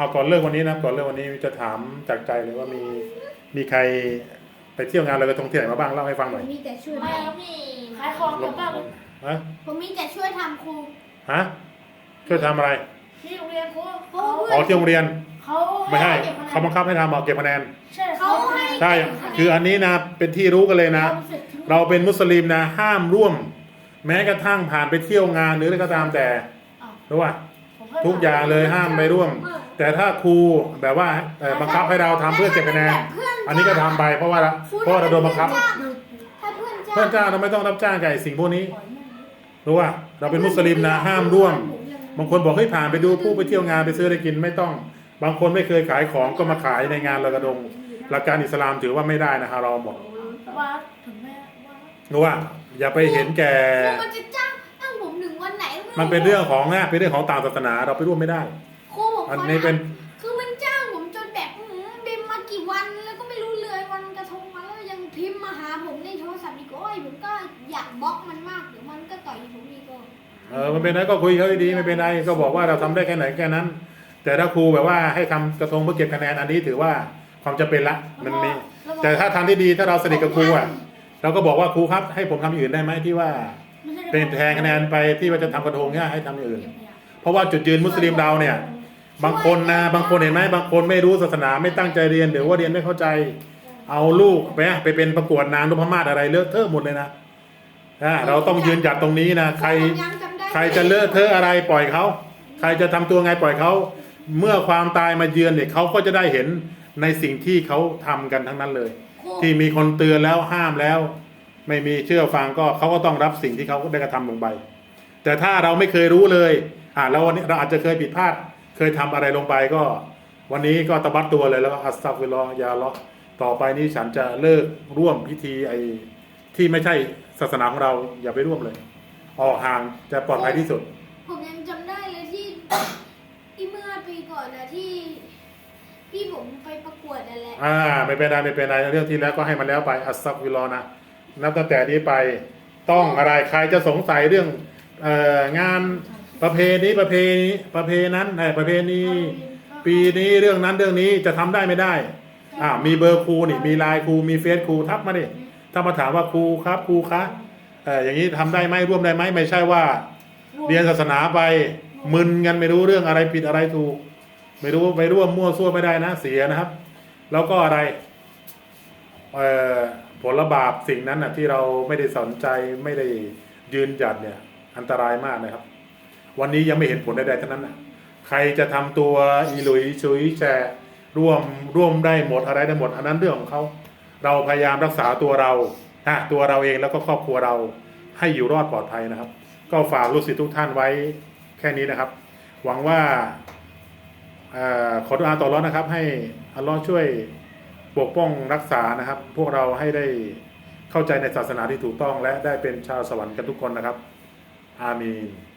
เอาก่อนเริ่มวันนี้นะก่อนเริ่มวันนี้จะถามจากใจเลยว่ามีมีใครไปเที่ยวงานลอยกระทงที่ไหนมาบ้างเล่าให้ฟังหน่อยมีแต่ช่วยไม่ครับพี่ขายของกับบ้านฮะผมมีแต่ช่วยทำครูฮะช่วยทำอะไรที่โรงเรียนครูเขาอ๋อที่โรงเรียนเขาไม่ใช่เก็บคะแนนเขาบังคับให้ทำเอาเก็บคะแนนใช่เขาให้ใช่คืออันนี้นะเป็นที่รู้กันเลยนะทำสจทั้งเราเป็นมุสลิมนะห้ามร่วม แม้กระทั่งผ่านไปเที่ยวงานหรืออะไรก็ตามแต่รู้ป่ะผมเคทุกอย่างเลยห้ามไปร่วม แต่ถ้าครูแบบว่าเอ่อบังคับให้เราทำเพื่อเก็บคะแนนอันนี้ก็ทำไปเพราะว่าเพราะว่าเราโดนบังคับ ถ้าเพื่อนจ้างเพื่อนจ้างเราไม่ต้องรับจ้างกับไอ้สิ่งพวกนี้ รู้ป่ะเราเป็นมุสลิมนะห้ามร่วม บางคนบอกให้ยผ่านไปดูผู้ไปเที่ยวงานไปซื้ออะไรกินไม่ต้อง บางคนไม่เคยขายของก็มาขายในงานลอยกระทงหลักการอิสลามถือว่าไม่ได้นะฮารอมหมดว่าถึงแม้ว่ารู้ว่า อย่าไปเห็นแก่ ครูมันจะจ้างจ้างผมหนึ่งวันไหนก็ไมันเป็นเรื่องของนะเป็นเรื่องของต่างศาสนาเราไปร่วมไม่ได้ครูผม อันนี้เป็น คือมันจ้างผมจนแบบอื้อหือบินมากี่วันแล้วก็ไม่รู้เลยวันกระทงมาแล้วยังพิมพ์มาหาผมในโทรศัพท์อีกโอ้ยผมก็อยากบล็อกมันมากเดี๋ยวมันก็ต่อยผมอีกก็เออมันเป็นไรก็คุยเขาดีๆไม่เป็นไรก็บอกว่าเราทำได้แค่ไหนแค่นั้น แต่ถ้าครูแบบว่าให้ทำกระทงเพื่อเก็บคะแนนอันนี้ถือว่าความจำเป็นละมันมี แต่ถ้าทางที่ดีถ้าเราสนิทกับครูอะเราก็บอกว่าครูครับ ให้ผมทำอย่างอื่นได้ไหมที่ว่าไม่ใช่เป็นแทนคะแนนไปที่ว่าจะทำกระทงเนี่ยให้ทำอย่างอื่น เพราะว่าจุดยืนมุสลิมเราเนี่ย บางคนนะบางคนเห็นไหมบางคนไม่รู้ศาสนาไม่ตั้งใจเรียนหรือว่าเรียนไม่เข้าใจ เอาลูกไปไปเป็นประกวดนางนพมาศอะไรเลอะเทอะหมดเลยนะอ่าเราต้องยืนหยัดตรงนี้นะใครผมยังจำได้ใครจะเลอะเทอะอะไรปล่อยเขาใครจะทำตัวไงปล่อยเขาเมื่อความตายมาเยือนเนี่ยเขาก็จะได้เห็นในสิ่งที่เขาทำกันทั้งนั้นเลยครูที่มีคนเตือนแล้วห้ามแล้ว ไม่มีเชื่อฟังก็เขาก็ต้องรับสิ่งที่เขาได้กระทำลงไปแต่ถ้าเราไม่เคยรู้เลยอ่าแล้ววันนี้เราอาจจะเคยผิดพลาด เคยทำอะไรลงไปก็ วันนี้ก็ตะบัดตัวเลยแล้วก็อัสซักฟิรอฮ์ยาเลาะห์ต่อไปนี้ฉันจะเลิกร่วมพิธีไอ้ที่ไม่ใช่ศาสนาของเราอย่าไปร่วมเลย ออกห่างจะปลอดภัยที่สุด ผมยังจำได้เลยที่ ที่เมื่อปีก่อนนะที่ที่ผมไปประกวดนั่นแหละอ่าไม่เป็นไรไม่เป็นไรเรื่องที่แล้วก็ให้มันแล้วไปอัสซักวิรอนะนับตั้งแต่นี้ไปต้องอะไรใครจะสงสัยเรื่องเอ่องาน ประเพณีประเพณีประเพนั้นเอ่อประเพณีปีนี้เรื่องนั้นเรื่องนี้จะทำได้ไม่ได้อ่ามีเบอร์ครูนี่มีไลน์ครูมีเฟซครูทักมาดิถ้ามาถามว่าครูครับครูคะเอ่ออย่างนี้ทำได้ไหมร่วมได้ไหมไม่ใช่ว่า เรียนศาสนาไปมึนกันไม่รู้เรื่องอะไรผิดอะไรถูก ไม่รู้ไปร่วมมั่วซั่วไม่ได้นะเสียนะครับ แล้วก็อะไรเอ่อผลบาปสิ่งนั้นนะที่เราไม่ได้สนใจไม่ได้ยืนหยัดเนี่ย อันตรายมากนะครับ วันนี้ยังไม่เห็นผลใดๆทั้งนั้นนะใครจะทำตัวอีหลุยชุยแชร์ร่วมร่วมได้หมดอะไรได้หมด อันนั้นเรื่องของเขาเราพยายามรักษาตัวเราอะตัวเราเองแล้วก็ครอบครัวเราให้อยู่รอดปลอดภัยนะครับ ก็ฝากลูกศิษย์ทุกท่านไว้แค่นี้นะครับ หวังว่าเอ่อขอดุอาต่อร้อนนะครับ ให้อัลลอฮ์ช่วยปกป้องรักษานะครับ พวกเราให้ได้เข้าใจในศาสนาที่ถูกต้อง และได้เป็นชาวสวรรค์กันทุกคนนะครับ อามีน